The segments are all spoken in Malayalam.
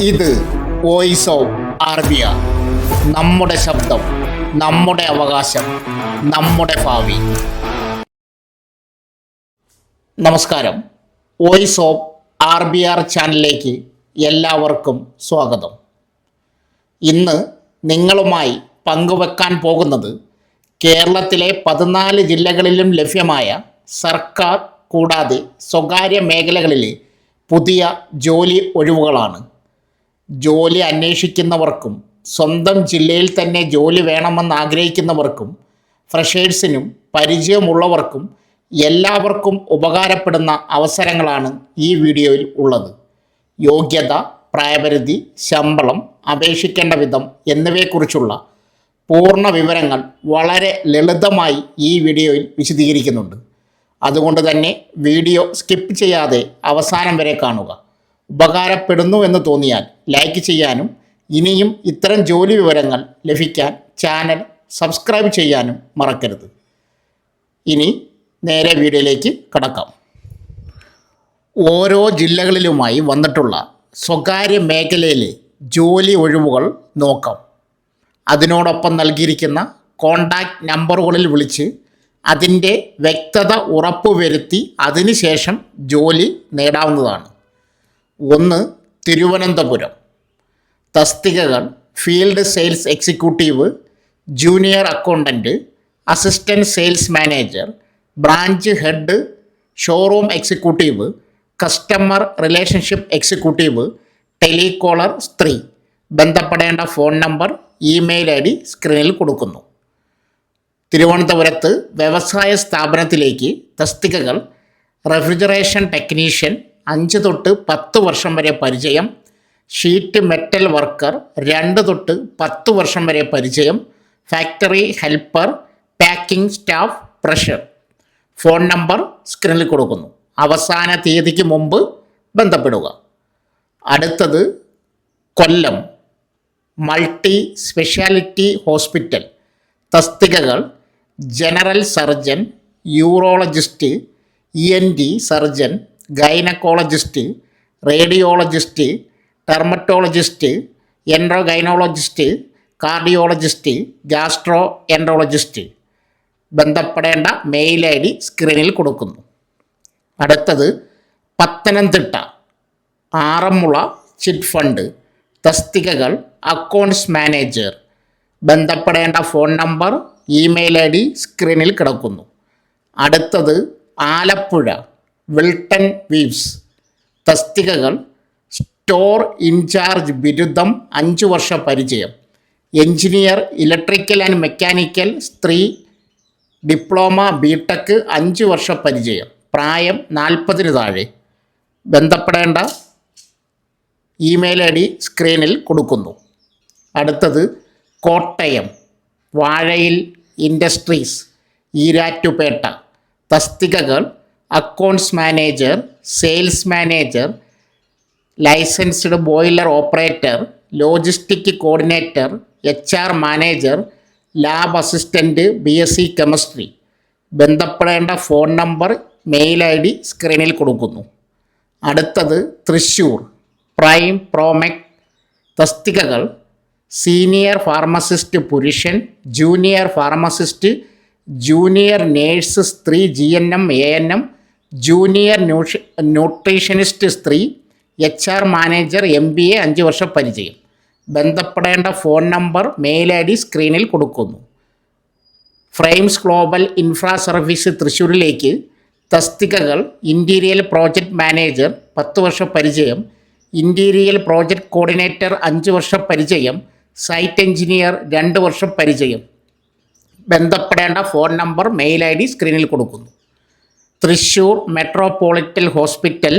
ഇത് വോയിസ് ഓഫ് ആർബിയ നമ്മുടെ ശബ്ദം നമ്മുടെ അവകാശം നമ്മുടെ ഭാവി. നമസ്കാരം. Voice of R B R ചാനലിലേക്ക് എല്ലാവർക്കും സ്വാഗതം. ഇന്ന് നിങ്ങളുമായി പങ്കുവെക്കാൻ പോകുന്നത് കേരളത്തിലെ പതിനാല് ജില്ലകളിലും ലഭ്യമായ സർക്കാർ കൂടാതെ സ്വകാര്യ മേഖലകളിലെ പുതിയ ജോലി ഒഴിവുകളാണ്. ജോലി അന്വേഷിക്കുന്നവർക്കും സ്വന്തം ജില്ലയിൽ തന്നെ ജോലി വേണമെന്ന് ആഗ്രഹിക്കുന്നവർക്കും ഫ്രഷേഴ്സിനും പരിചയമുള്ളവർക്കും എല്ലാവർക്കും ഉപകാരപ്പെടുന്ന അവസരങ്ങളാണ് ഈ വീഡിയോയിൽ ഉള്ളത്. യോഗ്യത പ്രായപരിധി ശമ്പളം അപേക്ഷിക്കേണ്ട വിധം എന്നിവയെക്കുറിച്ചുള്ള പൂർണ വിവരങ്ങൾ വളരെ ലളിതമായി ഈ വീഡിയോയിൽ വിശദീകരിക്കുന്നുണ്ട്. അതുകൊണ്ട് തന്നെ വീഡിയോ സ്കിപ്പ് ചെയ്യാതെ അവസാനം വരെ കാണുക. ഉപകാരപ്പെടുന്നു എന്ന് തോന്നിയാൽ ലൈക്ക് ചെയ്യാനും ഇനിയും ഇത്തരം ജോലി വിവരങ്ങൾ ലഭിക്കാൻ ചാനൽ സബ്സ്ക്രൈബ് ചെയ്യാനും മറക്കരുത്. ഇനി നേരെ വീഡിയോയിലേക്ക് കടക്കാം. ഓരോ ജില്ലകളിലുമായി വന്നിട്ടുള്ള സ്വകാര്യ മേഖലയിലെ ജോലി ഒഴിവുകൾ നോക്കാം. അതിനോടൊപ്പം നൽകിയിരിക്കുന്ന കോണ്ടാക്റ്റ് നമ്പറുകളിൽ വിളിച്ച് അതിന്റെ വ്യക്തത ഉറപ്പുവരുത്തി അതിനുശേഷം ജോലി നേടാവുന്നതാണ്. ഒന്ന് തിരുവനന്തപുരം. തസ്തികകൾ field sales executive junior accountant assistant sales manager branch head showroom executive customer relationship executive telecaller സ്ത്രീ. ബന്ധപ്പെടേണ്ട phone number email I D സ്ക്രീനിൽ കൊടുക്കുന്നു. തിരുവനന്തപുരത്ത് വ്യവസായ സ്ഥാപനത്തിലേക്ക് തസ്തികകൾ റെഫ്രിജറേഷൻ ടെക്നീഷ്യൻ അഞ്ച് തൊട്ട് പത്ത് വർഷം വരെ പരിചയം. ഷീറ്റ് മെറ്റൽ വർക്കർ രണ്ട് തൊട്ട് പത്ത് വർഷം വരെ പരിചയം. Factory helper packing staff pressure. Phone number സ്ക്രീനിൽ കൊടുക്കുന്നു. അവസാന തീയതിക്ക് മുമ്പ് ബന്ധപ്പെടുക. അടുത്തത് കൊല്ലം മൾട്ടി സ്പെഷ്യാലിറ്റി ഹോസ്പിറ്റൽ. തസ്തികകൾ general surgeon urologist E N D surgeon gynaecologist radiologist dermatologist endocrinologist cardiologist gastroenterologist ബന്ധപ്പെടേണ്ട മെയിൽ ഐ ഡി സ്ക്രീനിൽ കൊടുക്കുന്നു. അടുത്തത് പത്തനംതിട്ട ആറന്മുള ചിറ്റ് ഫണ്ട് തസ്തികകൾ അക്കൗണ്ട്സ് മാനേജർ ബന്ധപ്പെടേണ്ട phone number email I D സ്ക്രീനിൽ കിടക്കുന്നു. അടുത്തത് ആലപ്പുഴ വിൽട്ടൺ വീവ്സ്. തസ്തികകൾ സ്റ്റോർ ഇൻചാർജ് ബിരുദം അഞ്ച് വർഷ പരിചയം. എഞ്ചിനീയർ ഇലക്ട്രിക്കൽ ആൻഡ് മെക്കാനിക്കൽ സ്ത്രീ ഡിപ്ലോമ ബി ടെക് അഞ്ച് വർഷ പരിചയം. പ്രായം നാൽപ്പതിന് താഴെ. ബന്ധപ്പെടേണ്ട ഇമെയിൽ ഐ ഡി സ്ക്രീനിൽ കൊടുക്കുന്നു. അടുത്തത് കോട്ടയം വാഴയിൽ ഇൻഡസ്ട്രീസ് ഈരാറ്റുപേട്ട. തസ്തികകൾ accounts manager sales manager licensed boiler operator logistic coordinator H R manager lab assistant B S C chemistry ബന്ധപ്പെടേണ്ട phone number mail I D സ്ക്രീനിൽ കൊടുക്കുന്നു. അടുത്തത് തൃശ്ശൂർ പ്രൈം പ്രോമെക് തസ്തികകൾ സീനിയർ ഫാർമസിസ്റ്റ് പുരുഷൻ ജൂനിയർ ഫാർമസിസ്റ്റ് ജൂനിയർ നേഴ്സ് സ്ത്രീ G N M A N M junior ന്യൂഷ nutritionist സ്ത്രീ H R manager M B A അഞ്ച് വർഷം പരിചയം. ബന്ധപ്പെടേണ്ട phone number mail I D സ്ക്രീനിൽ കൊടുക്കുന്നു. ഫ്രെയിംസ് ഗ്ലോബൽ ഇൻഫ്രാ സർവീസ് തൃശ്ശൂരിലേക്ക്. തസ്തികകൾ ഇന്റീരിയൽ പ്രോജക്റ്റ് മാനേജർ പത്ത് വർഷം പരിചയം. ഇന്റീരിയൽ പ്രോജക്റ്റ് കോർഡിനേറ്റർ അഞ്ച് വർഷം പരിചയം. സൈറ്റ് എഞ്ചിനീയർ രണ്ട് വർഷം പരിചയം. ബന്ധപ്പെടേണ്ട phone number mail I D സ്ക്രീനിൽ കൊടുക്കുന്നു. തൃശ്ശൂർ മെട്രോപൊളിറ്റൻ ഹോസ്പിറ്റൽ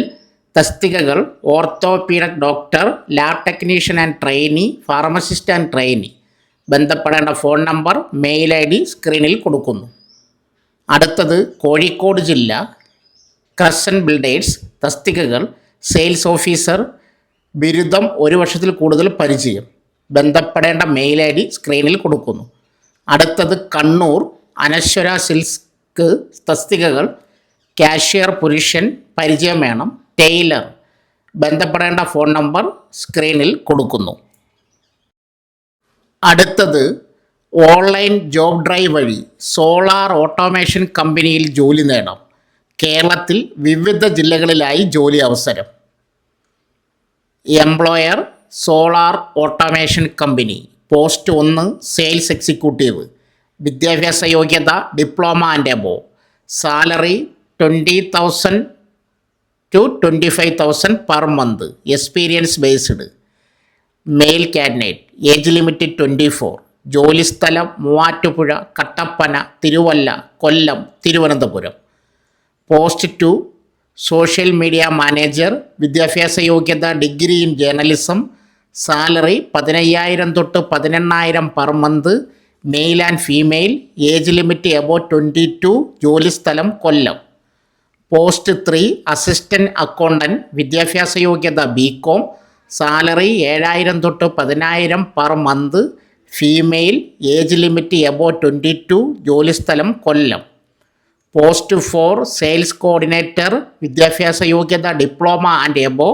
തസ്തികകൾ orthopaedic doctor lab technician and trainee pharmacist and trainee. ബന്ധപ്പെടേണ്ട phone number mail I D സ്ക്രീനിൽ കൊടുക്കുന്നു. അടുത്തത് കോഴിക്കോട് ജില്ല. ക്രസൻ ബിൽഡേഴ്സ് തസ്തികകൾ സെയിൽസ് ഓഫീസർ ബിരുദം ഒരു വർഷത്തിൽ കൂടുതൽ പരിചയം. ബന്ധപ്പെടേണ്ട മെയിൽ ഐ ഡി സ്ക്രീനിൽ കൊടുക്കുന്നു. അടുത്തത് കണ്ണൂർ. അനശ്വര സിൽസ്ക്ക് തസ്തികകൾ കാഷ്യർ പുരുഷൻ പരിചയം വേണം. ടെയ്ലർ ബന്ധപ്പെടേണ്ട ഫോൺ നമ്പർ സ്ക്രീനിൽ കൊടുക്കുന്നു. അടുത്തത് ഓൺലൈൻ ജോബ് ഡ്രൈവ് വഴി സോളാർ ഓട്ടോമേഷൻ കമ്പനിയിൽ ജോലി നേടാം. കേരളത്തിൽ വിവിധ ജില്ലകളിലായി ജോലി അവസരം. Employer solar automation company post ഒന്ന് സെയിൽസ് എക്സിക്യൂട്ടീവ് വിദ്യാഭ്യാസ യോഗ്യത diploma and above salary twenty thousand to twenty five thousand per month experience based male candidate age limit twenty four ജോലിസ്ഥലം Muvattupuzha Kattappana Thiruvalla Kollam Thiruvananthapuram. Post two social media manager വിദ്യാഭ്യാസ യോഗ്യത ഡിഗ്രി ഇൻ ജേർണലിസം സാലറി പതിനയ്യായിരം തൊട്ട് പതിനെണ്ണായിരം per month male and female age limit above twenty two ജോലിസ്ഥലം Kollam. Post three assistant accountant വിദ്യാഭ്യാസ യോഗ്യത ബി കോം സാലറി ഏഴായിരം തൊട്ട് പതിനായിരം per month female age limit above twenty two ജോലിസ്ഥലം Kollam. Post four sales coordinator വിദ്യാഭ്യാസ യോഗ്യത ഡിപ്ലോമ ആൻഡ് എബോ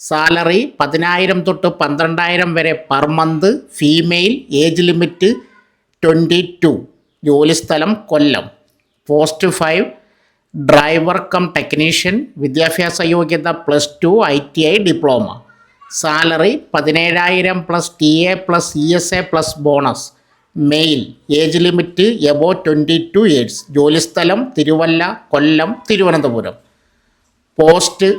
സാലറി പതിനായിരം തൊട്ട് പന്ത്രണ്ടായിരം വരെ per month female age limit twenty two ജോലിസ്ഥലം Kollam. Post five driver cum technician വിദ്യാഭ്യാസ യോഗ്യത plus two I T I diploma. Salary പതിനേഴായിരം plus T A plus E S A plus bonus. Male age limit above twenty two years. ജോലിസ്ഥലം Thiruvalla Kollam Thiruvananthapuram. Post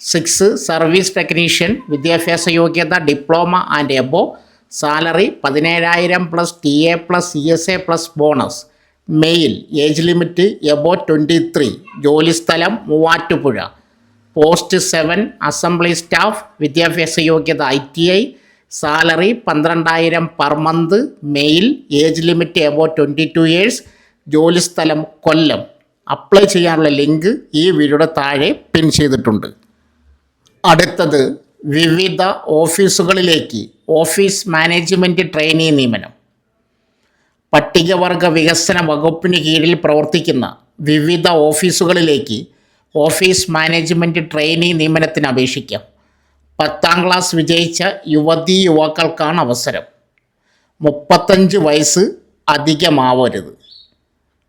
six service technician വിദ്യാഭ്യാസ യോഗ്യത ഡിപ്ലോമ ആൻഡ് എബോ. സാലറി പതിനേഴായിരം plus T A plus E S A plus bonus. Male age limit above twenty three ജോലിസ്ഥലം Muvattupuzha. Post seven assembly staff വിദ്യാഭ്യാസ യോഗ്യത ഐ ടി ഐ സാലറി പന്ത്രണ്ടായിരം per month male age limit above twenty two years ജോലിസ്ഥലം Kollam. Apply ചെയ്യാനുള്ള ലിങ്ക് ഈ വീഡിയോയുടെ താഴെ പിൻ ചെയ്തിട്ടുണ്ട്. അടുത്തത് വിവിധ ഓഫീസുകളിലേക്ക് ഓഫീസ് മാനേജ്മെന്റ് ട്രെയിനി നിയമനം. പട്ടികവർഗ വികസന വകുപ്പിന് കീഴിൽ പ്രവർത്തിക്കുന്ന വിവിധ ഓഫീസുകളിലേക്ക് ഓഫീസ് മാനേജ്മെന്റ് ട്രെയിനി നിയമനത്തിന് അപേക്ഷിക്കാം. പത്താം ക്ലാസ് വിജയിച്ച യുവതീ യുവാക്കൾക്കാണ് അവസരം. മുപ്പത്തഞ്ച് വയസ്സ് അധികമാവരുത്.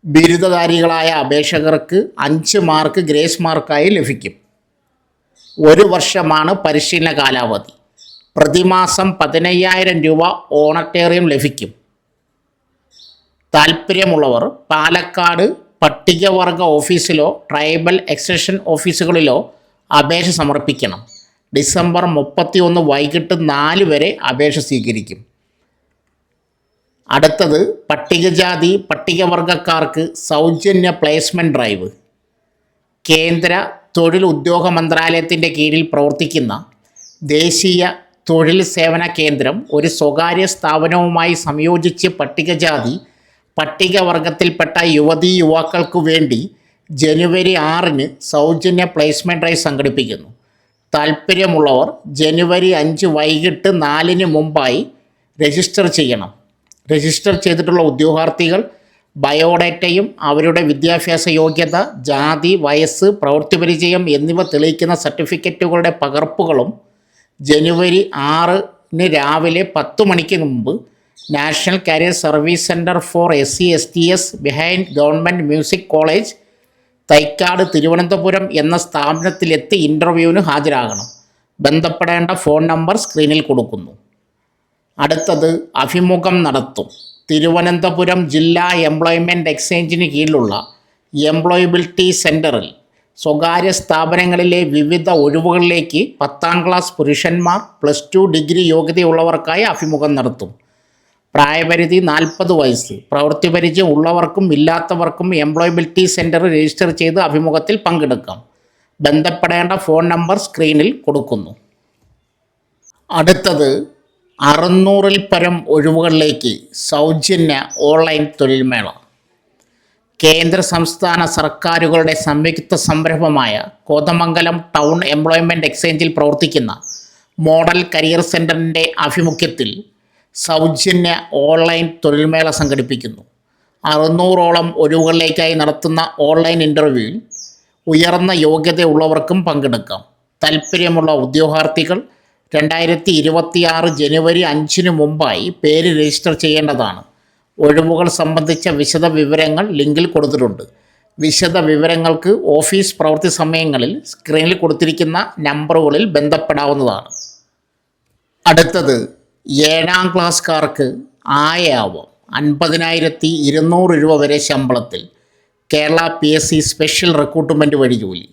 ബിരുദധാരികളായ അപേക്ഷകർക്ക് അഞ്ച് മാർക്ക് ഗ്രേസ് മാർക്കായി ലഭിക്കും. ഒരു വർഷമാണ് പരിശീലന കാലാവധി. പ്രതിമാസം പതിനയ്യായിരം രൂപ ഓണറ്റേറിയം ലഭിക്കും. താൽപ്പര്യമുള്ളവർ പാലക്കാട് പട്ടികവർഗ ഓഫീസിലോ ട്രൈബൽ എക്സ്റ്റൻഷൻ ഓഫീസുകളിലോ അപേക്ഷ സമർപ്പിക്കണം. ഡിസംബർ മുപ്പത്തി ഒന്ന് വൈകിട്ട് നാല് വരെ അപേക്ഷ സ്വീകരിക്കും. അടുത്തത് പട്ടികജാതി പട്ടികവർഗക്കാർക്ക് സൗജന്യ പ്ലേസ്മെന്റ് ഡ്രൈവ്. കേന്ദ്ര തൊഴിൽ ഉദ്യോഗ മന്ത്രാലയത്തിന്റെ കീഴിൽ പ്രവർത്തിക്കുന്ന ദേശീയ തൊഴിൽ സേവന കേന്ദ്രം ഒരു സ്വകാര്യ സ്ഥാപനവുമായി സംയോജിച്ച് പട്ടികജാതി പട്ടികവർഗത്തിൽപ്പെട്ട യുവതീ യുവാക്കൾക്കു വേണ്ടി ജനുവരി ആറിന് സൗജന്യ പ്ലേസ്മെന്റ് ഡ്രൈവ് സംഘടിപ്പിക്കുന്നു. താൽപ്പര്യമുള്ളവർ ജനുവരി അഞ്ച് വൈകിട്ട് നാലിന് മുമ്പായി രജിസ്റ്റർ ചെയ്യണം. രജിസ്റ്റർ ചെയ്തിട്ടുള്ള ഉദ്യോഗാർത്ഥികൾ ബയോഡേറ്റയും അവരുടെ വിദ്യാഭ്യാസ യോഗ്യത ജാതി വയസ്സ് പ്രവൃത്തി പരിചയം എന്നിവ തെളിയിക്കുന്ന സർട്ടിഫിക്കറ്റുകളുടെ പകർപ്പുകളും ജനുവരി ആറിന് രാവിലെ പത്ത് മണിക്ക് മുമ്പ് national career service centre for S C S T S behind government music college Thycaud Thiruvananthapuram എന്ന സ്ഥാപനത്തിലെത്തി ഇന്റർവ്യൂവിന് ഹാജരാകണം. ബന്ധപ്പെടേണ്ട ഫോൺ നമ്പർ സ്ക്രീനിൽ കൊടുക്കുന്നു. അടുത്തത് അഭിമുഖം നടത്തും. തിരുവനന്തപുരം ജില്ലാ എംപ്ലോയ്മെന്റ് എക്സ്ചേഞ്ചിന് കീഴിലുള്ള എംപ്ലോയബിലിറ്റി സെന്ററിൽ സ്വകാര്യ സ്ഥാപനങ്ങളിലെ വിവിധ ഒഴിവുകളിലേക്ക് പത്താം ക്ലാസ് പുരുഷന്മാർ പ്ലസ് ടു ഡിഗ്രി യോഗ്യതയുള്ളവർക്കായി അഭിമുഖം നടത്തും. പ്രായപരിധി നാൽപ്പത് വയസ്സ്. പ്രവൃത്തി പരിചയം ഉള്ളവർക്കും ഇല്ലാത്തവർക്കും എംപ്ലോയബിലിറ്റി സെന്റർ രജിസ്റ്റർ ചെയ്ത് അഭിമുഖത്തിൽ പങ്കെടുക്കാം. ബന്ധപ്പെടേണ്ട ഫോൺ നമ്പർ സ്ക്രീനിൽ കൊടുക്കുന്നു. അടുത്തത് അറുന്നൂറിൽ പരം ഒഴിവുകളിലേക്ക് സൗജന്യ ഓൺലൈൻ തൊഴിൽമേള. കേന്ദ്ര സംസ്ഥാന സർക്കാരുകളുടെ സംയുക്ത സംരംഭമായ കോതമംഗലം ടൗൺ എംപ്ലോയ്മെന്റ് എക്സ്ചേഞ്ചിൽ പ്രവർത്തിക്കുന്ന മോഡൽ കരിയർ സെന്ററിന്റെ ആഭിമുഖ്യത്തിൽ സൗജന്യ ഓൺലൈൻ തൊഴിൽമേള സംഘടിപ്പിക്കുന്നു. അറുന്നൂറോളം ഒഴിവുകളിലേക്കായി നടത്തുന്ന ഓൺലൈൻ ഇന്റർവ്യൂവിൽ ഉയർന്ന യോഗ്യതയുള്ളവർക്കും പങ്കെടുക്കാം. താൽപ്പര്യമുള്ള ഉദ്യോഗാർത്ഥികൾ രണ്ടായിരത്തി ഇരുപത്തിയാറ് ജനുവരി അഞ്ചിന് മുമ്പായി പേര് രജിസ്റ്റർ ചെയ്യേണ്ടതാണ്. ഒഴിവുകൾ സംബന്ധിച്ച വിശദ വിവരങ്ങൾ ലിങ്കിൽ കൊടുത്തിട്ടുണ്ട്. വിശദ വിവരങ്ങൾക്ക് ഓഫീസ് പ്രവൃത്തി സമയങ്ങളിൽ സ്ക്രീനിൽ കൊടുത്തിരിക്കുന്ന നമ്പറുകളിൽ ബന്ധപ്പെടാവുന്നതാണ്. അടുത്തത് ഏഴാം ക്ലാസ്സുകാർക്ക് ആയാവും. അൻപതിനായിരത്തി ഇരുന്നൂറ് രൂപ വരെ ശമ്പളത്തിൽ Kerala P S C special recruitment വഴി ജോലി.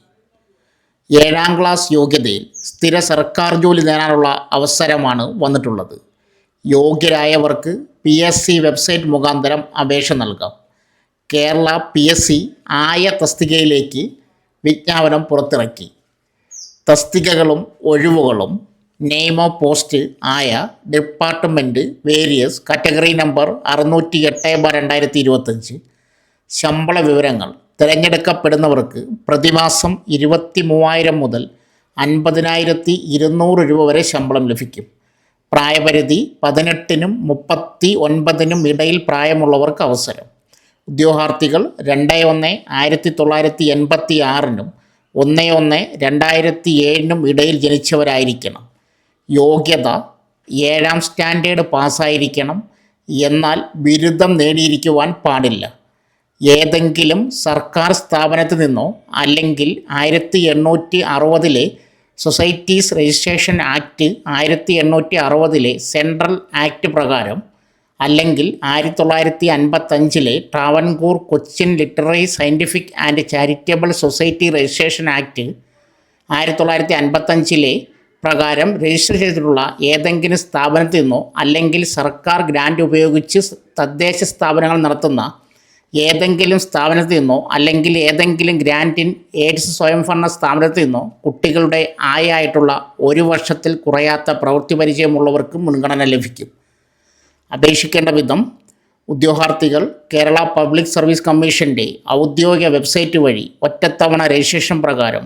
ഏഴാം ക്ലാസ് യോഗ്യതയിൽ സ്ഥിര സർക്കാർ ജോലി നേടാനുള്ള അവസരമാണ് വന്നിട്ടുള്ളത്. യോഗ്യരായവർക്ക് പി എസ് സി വെബ്സൈറ്റ് മുഖാന്തരം അപേക്ഷ നൽകാം. കേരള പി എസ് സി ആയ തസ്തികയിലേക്ക് വിജ്ഞാപനം പുറത്തിറക്കി. തസ്തികകളും ഒഴിവുകളും നെയിം ഓഫ് പോസ്റ്റ് ആയ ഡിപ്പാർട്ട്മെന്റ് വേരിയസ് കാറ്റഗറി നമ്പർ അറുന്നൂറ്റി എട്ട് ബാർ രണ്ടായിരത്തി ഇരുപത്തഞ്ച് ശമ്പള വിവരങ്ങൾ. തിരഞ്ഞെടുക്കപ്പെടുന്നവർക്ക് പ്രതിമാസം ഇരുപത്തി മൂവായിരം മുതൽ അൻപതിനായിരത്തി ഇരുന്നൂറ് രൂപ വരെ ശമ്പളം ലഭിക്കും. പ്രായപരിധി പതിനെട്ടിനും മുപ്പത്തി ഒൻപതിനും ഇടയിൽ പ്രായമുള്ളവർക്ക് അവസരം. ഉദ്യോഗാർത്ഥികൾ രണ്ട് ഒന്ന് ആയിരത്തി തൊള്ളായിരത്തി എൺപത്തി ആറിനും ഒന്ന് ഒന്ന് രണ്ടായിരത്തി ഏഴിനും ഇടയിൽ ജനിച്ചവരായിരിക്കണം. യോഗ്യത ഏഴാം സ്റ്റാൻഡേർഡ് പാസ്സായിരിക്കണം എന്നാൽ ബിരുദം നേടിയിരിക്കുവാൻ പാടില്ല. ഏതെങ്കിലും സർക്കാർ സ്ഥാപനത്തിൽ നിന്നോ അല്ലെങ്കിൽ ആയിരത്തി എണ്ണൂറ്റി അറുപതിലെ സൊസൈറ്റീസ് രജിസ്ട്രേഷൻ ആക്ട് ആയിരത്തി എണ്ണൂറ്റി അറുപതിലെ സെൻട്രൽ ആക്ട് പ്രകാരം അല്ലെങ്കിൽ ആയിരത്തി തൊള്ളായിരത്തി അൻപത്തഞ്ചിലെ Travancore Cochin literary scientific and charitable society registration act ആയിരത്തി തൊള്ളായിരത്തി അൻപത്തഞ്ചിലെ പ്രകാരം രജിസ്റ്റർ ചെയ്തിട്ടുള്ള ഏതെങ്കിലും സ്ഥാപനത്തിൽ നിന്നോ അല്ലെങ്കിൽ സർക്കാർ ഗ്രാൻഡ് ഉപയോഗിച്ച് തദ്ദേശ സ്ഥാപനങ്ങൾ നടത്തുന്ന ഏതെങ്കിലും സ്ഥാപനത്തിൽ നിന്നോ അല്ലെങ്കിൽ ഏതെങ്കിലും ഗ്രാന്റിൻ എയ്ഡ്സ് സ്വയംഭരണ സ്ഥാപനത്തിൽ നിന്നോ കുട്ടികളുടെ ആയായിട്ടുള്ള ഒരു വർഷത്തിൽ കുറയാത്ത പ്രവൃത്തി പരിചയമുള്ളവർക്ക് മുൻഗണന ലഭിക്കും. അപേക്ഷിക്കേണ്ട വിധം ഉദ്യോഗാർത്ഥികൾ കേരള പബ്ലിക് സർവീസ് കമ്മീഷന്റെ ഔദ്യോഗിക വെബ്സൈറ്റ് വഴി ഒറ്റത്തവണ രജിസ്ട്രേഷൻ പ്രകാരം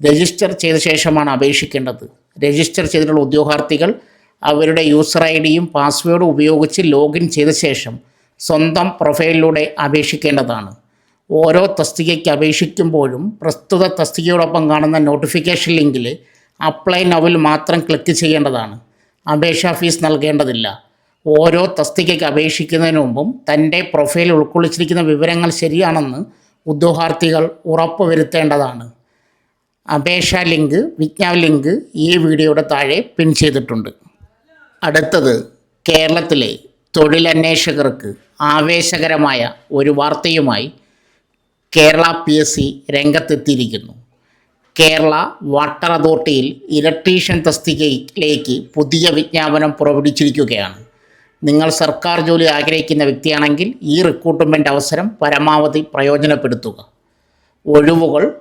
രജിസ്റ്റർ ചെയ്ത ശേഷമാണ് അപേക്ഷിക്കേണ്ടത്. രജിസ്റ്റർ ചെയ്തിട്ടുള്ള ഉദ്യോഗാർത്ഥികൾ അവരുടെ യൂസർ ഐ ഡിയും പാസ്വേഡും ഉപയോഗിച്ച് ലോഗിൻ ചെയ്ത ശേഷം സ്വന്തം പ്രൊഫൈലിലൂടെ അപേക്ഷിക്കേണ്ടതാണ്. ഓരോ തസ്തികയ്ക്ക് അപേക്ഷിക്കുമ്പോഴും പ്രസ്തുത തസ്തികയോടൊപ്പം കാണുന്ന നോട്ടിഫിക്കേഷൻ ലിങ്കിൽ അപ്ലൈ നവിൽ മാത്രം ക്ലിക്ക് ചെയ്യേണ്ടതാണ്. അപേക്ഷാ ഫീസ് നൽകേണ്ടതില്ല. ഓരോ തസ്തികയ്ക്ക് അപേക്ഷിക്കുന്നതിന് മുമ്പും തന്റെ പ്രൊഫൈൽ ഉൾക്കൊള്ളിച്ചിരിക്കുന്ന വിവരങ്ങൾ ശരിയാണെന്ന് ഉദ്യോഗാർത്ഥികൾ ഉറപ്പുവരുത്തേണ്ടതാണ്. അപേക്ഷാ ലിങ്ക് വിജ്ഞാപന ലിങ്ക് ഈ വീഡിയോയുടെ താഴെ പിൻ ചെയ്തിട്ടുണ്ട്. അടുത്തത് കേരളത്തിലെ തൊഴിലന്വേഷകർക്ക് ആവേശകരമായ ഒരു വാർത്തയുമായി കേരള പി എസ് സി രംഗത്തെത്തിയിരിക്കുന്നു. കേരള വാട്ടർ അതോറിറ്റിയിൽ ഇലക്ട്രീഷ്യൻ തസ്തികയിലേക്ക് പുതിയ വിജ്ഞാപനം പുറപ്പെടുവിച്ചിരിക്കുകയാണ്. നിങ്ങൾ സർക്കാർ ജോലി ആഗ്രഹിക്കുന്ന വ്യക്തിയാണെങ്കിൽ ഈ റിക്രൂട്ട്മെന്റ് അവസരം പരമാവധി പ്രയോജനപ്പെടുത്തുക. ഒഴിവുകൾ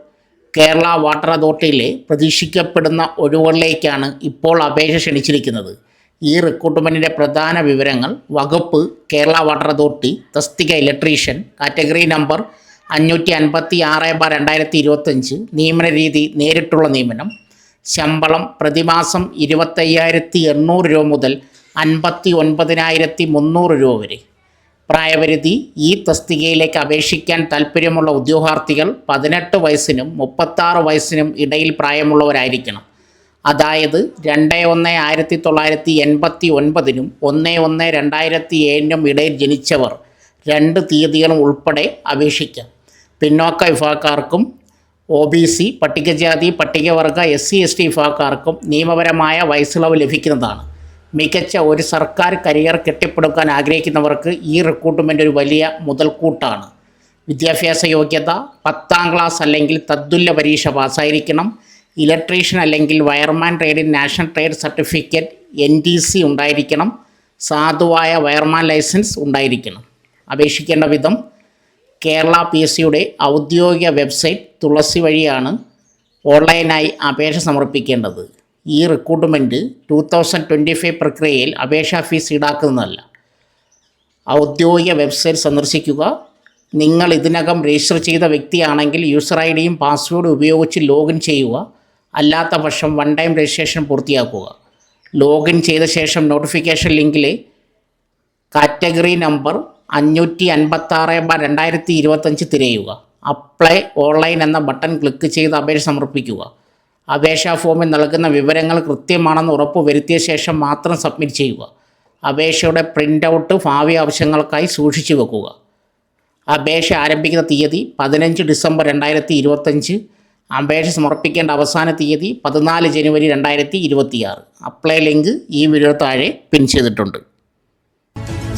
കേരള വാട്ടർ അതോറിറ്റിയിലെ പ്രതീക്ഷിക്കപ്പെടുന്ന ഒഴിവുകളിലേക്കാണ് ഇപ്പോൾ അപേക്ഷ ക്ഷണിച്ചിരിക്കുന്നത്. ഈ റിക്രൂട്ട്മെന്റിന്റെ പ്രധാന വിവരങ്ങൾ വകുപ്പ് കേരള വാട്ടർ അതോറിറ്റി തസ്തിക ഇലക്ട്രീഷ്യൻ കാറ്റഗറി നമ്പർ അഞ്ഞൂറ്റി അൻപത്തി ആറ് ബാർ രണ്ടായിരത്തി ഇരുപത്തഞ്ച് നിയമന രീതി നേരിട്ടുള്ള നിയമനം ശമ്പളം പ്രതിമാസം ഇരുപത്തയ്യായിരത്തി എണ്ണൂറ് രൂപ മുതൽ അൻപത്തി ഒൻപതിനായിരത്തി മുന്നൂറ് രൂപ വരെ. പ്രായപരിധി ഈ തസ്തികയിലേക്ക് അപേക്ഷിക്കാൻ താൽപ്പര്യമുള്ള ഉദ്യോഗാർത്ഥികൾ പതിനെട്ട് വയസ്സിനും മുപ്പത്താറ് വയസ്സിനും ഇടയിൽ പ്രായമുള്ളവരായിരിക്കണം. അതായത് രണ്ട് ഒന്ന് ആയിരത്തി തൊള്ളായിരത്തി എൺപത്തി ഒൻപതിനും ഒന്ന് ഒന്ന് രണ്ടായിരത്തി ഏഴിനും ഇടയിൽ ജനിച്ചവർ രണ്ട് തീയതികളും ഉൾപ്പെടെ അപേക്ഷിക്കാം. പിന്നോക്ക വിഭാഗക്കാർക്കും ഒ ബി സി പട്ടികജാതി പട്ടികവർഗ എസ് സി എസ് ടി വിഭാഗക്കാർക്കും നിയമപരമായ വയസ്സിളവ് ലഭിക്കുന്നതാണ്. മികച്ച ഒരു സർക്കാർ കരിയർ കെട്ടിപ്പടുക്കാൻ ആഗ്രഹിക്കുന്നവർക്ക് ഈ റിക്രൂട്ട്മെന്റ് ഒരു വലിയ മുതൽക്കൂട്ടാണ്. വിദ്യാഭ്യാസ യോഗ്യത പത്താം ക്ലാസ് അല്ലെങ്കിൽ തദ്തുല്യ പരീക്ഷ പാസ്സായിരിക്കണം. ഇലക്ട്രീഷ്യൻ അല്ലെങ്കിൽ wireman ട്രേഡിൻ national trade certificate N T C ഉണ്ടായിരിക്കണം. സാധുവായ വയർമാൻ ലൈസൻസ് ഉണ്ടായിരിക്കണം. അപേക്ഷിക്കേണ്ട വിധം കേരള പി എസ് സിയുടെ ഔദ്യോഗിക വെബ്സൈറ്റ് തുളസി വഴിയാണ് ഓൺലൈനായി അപേക്ഷ സമർപ്പിക്കേണ്ടത്. ഈ recruitment two thousand twenty five പ്രക്രിയയിൽ അപേക്ഷാ ഫീസ് ഈടാക്കുന്നതല്ല. ഔദ്യോഗിക വെബ്സൈറ്റ് സന്ദർശിക്കുക. നിങ്ങൾ ഇതിനകം രജിസ്റ്റർ ചെയ്ത വ്യക്തിയാണെങ്കിൽ യൂസർ ഐ ഡിയും പാസ്വേഡും ഉപയോഗിച്ച് ലോഗിൻ ചെയ്യുക. അല്ലാത്ത പക്ഷം വൺ ടൈം രജിസ്ട്രേഷൻ പൂർത്തിയാക്കുക. ലോഗിൻ ചെയ്ത ശേഷം നോട്ടിഫിക്കേഷൻ ലിങ്കിൽ കാറ്റഗറി നമ്പർ അഞ്ഞൂറ്റി അൻപത്താറ് ബാർ രണ്ടായിരത്തി ഇരുപത്തഞ്ച് തിരയുക അപ്ലൈ ഓൺലൈൻ എന്ന ബട്ടൺ ക്ലിക്ക് ചെയ്ത് അപേക്ഷ സമർപ്പിക്കുക അപേക്ഷാ ഫോമിൽ നൽകുന്ന വിവരങ്ങൾ കൃത്യമാണെന്ന് ഉറപ്പ് വരുത്തിയ ശേഷം മാത്രം സബ്മിറ്റ് ചെയ്യുക. അപേക്ഷയുടെ പ്രിന്റ് ഔട്ട് ഭാവി ആവശ്യങ്ങൾക്കായി സൂക്ഷിച്ചു വെക്കുക. അപേക്ഷ ആരംഭിക്കുന്ന തീയതി പതിനഞ്ച് ഡിസംബർ രണ്ടായിരത്തി ഇരുപത്തഞ്ച് അപേക്ഷ സമർപ്പിക്കേണ്ട അവസാന തീയതി പതിനാല് ജനുവരി രണ്ടായിരത്തി ഇരുപത്തിയാറ് അപ്ലൈ ലിങ്ക് ഈ വീഡിയോ താഴെ പിൻ ചെയ്തിട്ടുണ്ട്.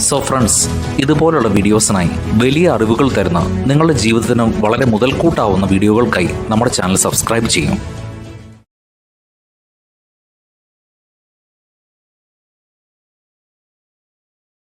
സോ ഫ്രണ്ട്സ് ഇതുപോലുള്ള വീഡിയോസിനായി വലിയ അറിവുകൾ തരുന്ന നിങ്ങളുടെ ജീവിതത്തിന് വളരെ മുതൽക്കൂട്ടാവുന്ന വീഡിയോകൾക്കായി നമ്മുടെ ചാനൽ സബ്സ്ക്രൈബ് ചെയ്യും.